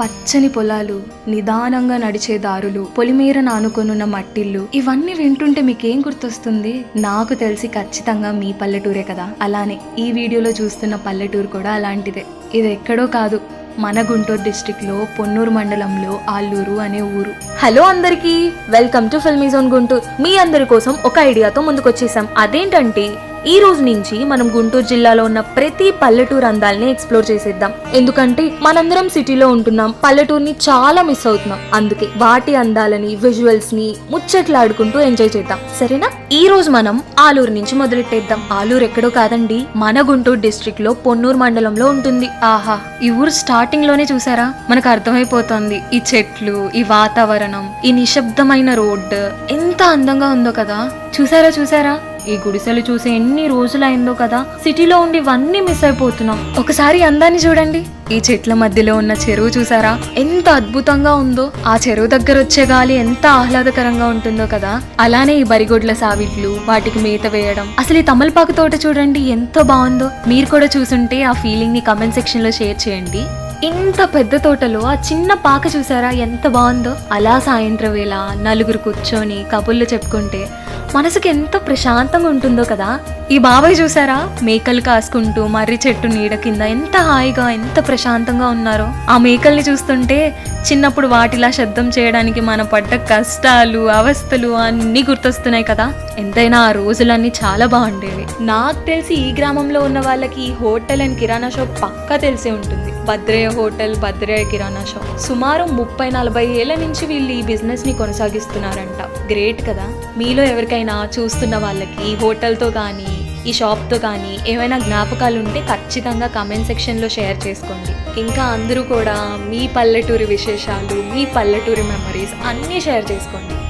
పచ్చని పొలాలు నిదానంగా నడిచే దారులు పొలిమేర నానుకొనున్న మట్టిల్లు ఇవన్నీ వింటుంటే మీకేం గుర్తొస్తుంది? నాకు తెలిసి ఖచ్చితంగా మీ పల్లెటూరే కదా. అలానే ఈ వీడియోలో చూస్తున్న పల్లెటూరు కూడా అలాంటిదే. ఇది ఎక్కడో కాదు మన గుంటూరు డిస్టిక్లో పొన్నూరు మండలంలో ఆల్లూరు అనే ఊరు. హలో అందరికీ welcome to Filmy Zone Guntur. మీ అందరి కోసం ఒక ఐడియాతో ముందుకొచ్చేసాం. అదేంటంటే ఈ రోజు నుంచి మనం గుంటూరు జిల్లాలో ఉన్న ప్రతి పల్లెటూరు అందాలని ఎక్స్ప్లోర్ చేసేద్దాం. ఎందుకంటే మనందరం సిటీలో ఉంటున్నాం పల్లెటూరుని చాలా మిస్ అవుతున్నాం. అందుకే వాటి అందాలని విజువల్స్ని ముచ్చట్లాడుకుంటూ ఎంజాయ్ చేద్దాం. సరేనా? ఈ రోజు మనం ఆలూరు నుంచి మొదలెట్టేద్దాం. ఆలూరు ఎక్కడో కాదండి మన గుంటూరు డిస్ట్రిక్ట్లో పొన్నూరు మండలంలో ఉంటుంది. ఆహా ఈ ఊరు స్టార్టింగ్లోనే చూసారా? మనకు అర్థమైపోతుంది. ఈ చెట్లు ఈ వాతావరణం ఈ నిశ్శబ్దమైన రోడ్డు ఎంత అందంగా ఉందో కదా. చూసారా చూసారా? ఈ గుడిసెలు చూసి ఎన్ని రోజులైందో కదా. సిటీలో ఉండి ఇవన్నీ మిస్ అయిపోతున్నాం. ఒకసారి అందాన్ని చూడండి. ఈ చెట్ల మధ్యలో ఉన్న చెరువు చూసారా? ఎంత అద్భుతంగా ఉందో. ఆ చెరువు దగ్గర వచ్చే గాలి ఎంత ఆహ్లాదకరంగా ఉంటుందో కదా. అలానే ఈ బరిగొడ్ల సావిట్లు వాటికి మేత వేయడం. అసలు ఈ తమలపాకు తోట చూడండి ఎంత బాగుందో. మీరు కూడా చూసుంటే ఆ ఫీలింగ్ని కమెంట్ సెక్షన్లో షేర్ చేయండి. ఇంత పెద్ద తోటలో ఆ చిన్న పాక చూసారా? ఎంత బాగుందో. అలా సాయంత్రం వేళ నలుగురు కూర్చొని కబుర్లు చెప్పుకుంటే మనసుకి ఎంత ప్రశాంతంగా ఉంటుందో కదా. ఈ బాబాయ్ చూసారా? మేకలు కాసుకుంటూ మర్రి చెట్టు నీడ కింద ఎంత హాయిగా ఎంత ప్రశాంతంగా ఉన్నారో. ఆ మేకల్ని చూస్తుంటే చిన్నప్పుడు వాటిలా శబ్దం చేయడానికి మన పడ్డ కష్టాలు అవస్థలు అన్నీ గుర్తొస్తున్నాయి కదా. ఎంతైనా ఆ రోజులన్నీ చాలా బాగుండేవి. నాకు తెలిసి ఈ గ్రామంలో ఉన్న వాళ్ళకి ఈ హోటల్ అండ్ కిరాణా షాప్ పక్కా తెలిసే ఉంటుంది. భద్రయ్య హోటల్ భద్రయ్య కిరాణా షాప్. సుమారు ముప్పై నలభై ఏళ్ళ నుంచి వీళ్ళు ఈ బిజినెస్ని కొనసాగిస్తున్నారంట. గ్రేట్ కదా. మీలో ఎవరికైనా చూస్తున్న వాళ్ళకి ఈ హోటల్తో కానీ ఈ షాప్తో కానీ ఏమైనా జ్ఞాపకాలు ఉంటే ఖచ్చితంగా కామెంట్ సెక్షన్లో షేర్ చేసుకోండి. ఇంకా అందరూ కూడా మీ పల్లెటూరి విశేషాలు మీ పల్లెటూరి మెమరీస్ అన్నీ షేర్ చేసుకోండి.